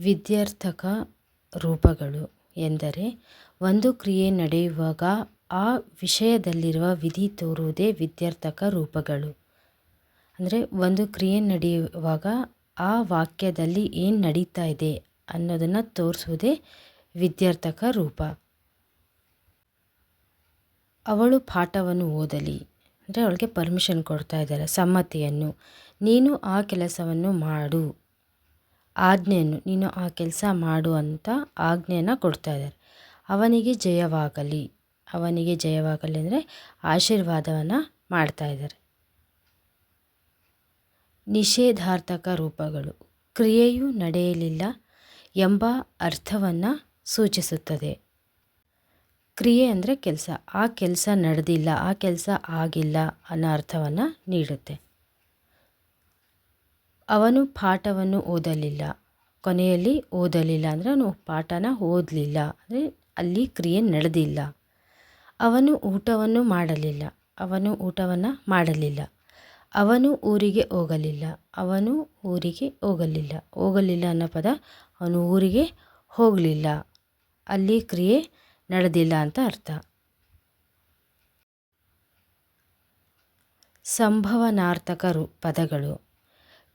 ವಿದ್ಯಾರ್ಥಕ ರೂಪಗಳು ಎಂದರೆ ಒಂದು ಕ್ರಿಯೆ ನಡೆಯುವಾಗ ಆ ವಿಷಯದಲ್ಲಿರುವ ವಿಧಿ ತೋರುವುದೇ ವಿದ್ಯಾರ್ಥಕ ರೂಪಗಳು. ಅಂದರೆ ಒಂದು ಕ್ರಿಯೆ ನಡೆಯುವಾಗ ಆ ವಾಕ್ಯದಲ್ಲಿ ಏನು ನಡೀತಾ ಇದೆ ಅನ್ನೋದನ್ನು ತೋರಿಸುವುದೇ ವಿದ್ಯಾರ್ಥಕ ರೂಪ. ಅವಳು ಪಾಠವನ್ನು ಓದಲಿ. ಅಂದರೆ ಅವಳಿಗೆ ಪರ್ಮಿಷನ್ ಕೊಡ್ತಾ ಇದ್ದಾರೆ ಸಮ್ಮತಿಯನ್ನು. ನೀನು ಆ ಕೆಲಸವನ್ನು ಮಾಡು. ಆಜ್ಞೆಯನ್ನು ನೀನು ಆ ಕೆಲಸ ಮಾಡು ಅಂತ ಆಜ್ಞೆಯನ್ನು ಕೊಡ್ತಾ ಇದ್ದಾರೆ. ಅವನಿಗೆ ಜಯವಾಗಲಿ. ಅವನಿಗೆ ಜಯವಾಗಲಿ ಅಂದರೆ ಆಶೀರ್ವಾದವನ್ನು ಮಾಡ್ತಾ ಇದ್ದಾರೆ. ನಿಷೇಧಾರ್ಥಕ ರೂಪಗಳು. ಕ್ರಿಯೆಯು ನಡೆಯಲಿಲ್ಲ ಎಂಬ ಅರ್ಥವನ್ನು ಸೂಚಿಸುತ್ತದೆ. ಕ್ರಿಯೆ ಅಂದರೆ ಕೆಲಸ. ಆ ಕೆಲಸ ನಡೆದಿಲ್ಲ, ಆ ಕೆಲಸ ಆಗಿಲ್ಲ ಅನ್ನೋ ಅರ್ಥವನ್ನು ನೀಡುತ್ತೆ. ಅವನು ಪಾಠವನ್ನು ಓದಲಿಲ್ಲ. ಕೊನೆಯಲ್ಲಿ ಓದಲಿಲ್ಲ ಅಂದರೆ ಅವನು ಪಾಠನ ಓದಲಿಲ್ಲ. ಅಂದರೆ ಅಲ್ಲಿ ಕ್ರಿಯೆ ನಡೆದಿಲ್ಲ. ಅವನು ಊಟವನ್ನು ಮಾಡಲಿಲ್ಲ. ಅವನು ಊಟವನ್ನು ಮಾಡಲಿಲ್ಲ. ಅವನು ಊರಿಗೆ ಹೋಗಲಿಲ್ಲ. ಅವನು ಊರಿಗೆ ಹೋಗಲಿಲ್ಲ. ಹೋಗಲಿಲ್ಲ ಅನ್ನೋ ಪದ ಅವನು ಊರಿಗೆ ಹೋಗಲಿಲ್ಲ. ಅಲ್ಲಿ ಕ್ರಿಯೆ ನಡೆದಿಲ್ಲ ಅಂತ ಅರ್ಥ. ಸಂಭವನಾರ್ಥಕ ರು ಪದಗಳು.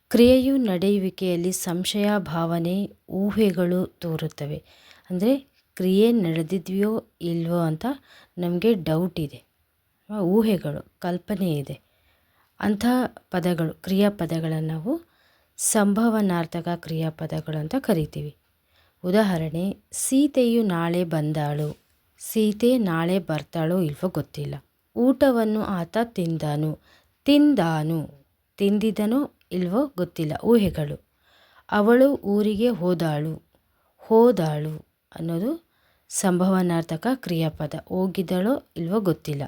ಕ್ರಿಯೆಯು ನಡೆಯುವಿಕೆಯಲ್ಲಿ ಸಂಶಯ, ಭಾವನೆ, ಊಹೆಗಳು ತೋರುತ್ತವೆ. ಅಂದರೆ ಕ್ರಿಯೆ ನಡೆದಿದೆಯೋ ಇಲ್ವೋ ಅಂತ ನಮಗೆ ಡೌಟ್ ಇದೆ. ಊಹೆಗಳು, ಕಲ್ಪನೆ ಇದೆ. ಅಂಥ ಪದಗಳು, ಕ್ರಿಯಾಪದಗಳನ್ನು ನಾವು ಸಂಭವನಾರ್ಥಕ ಕ್ರಿಯಾಪದಗಳು ಅಂತ ಕರಿತೀವಿ. ಉದಾಹರಣೆ, ಸೀತೆಯು ನಾಳೆ ಬಂದಾಳು. ಸೀತೆ ನಾಳೆ ಬರ್ತಾಳೋ ಇಲ್ವೋ ಗೊತ್ತಿಲ್ಲ. ಊಟವನ್ನು ಆತ ತಿಂದಾನು. ತಿಂದಾನು. ತಿಂದಿದನೋ ಇಲ್ವೋ ಗೊತ್ತಿಲ್ಲ. ಊಹೆಗಳು. ಅವಳು ಊರಿಗೆ ಹೋದಾಳು. ಹೋದಾಳು ಅನ್ನೋದು ಸಂಭವನಾರ್ಥಕ ಕ್ರಿಯಾಪದ. ಹೋಗಿದ್ದಾಳೋ ಇಲ್ವೋ ಗೊತ್ತಿಲ್ಲ.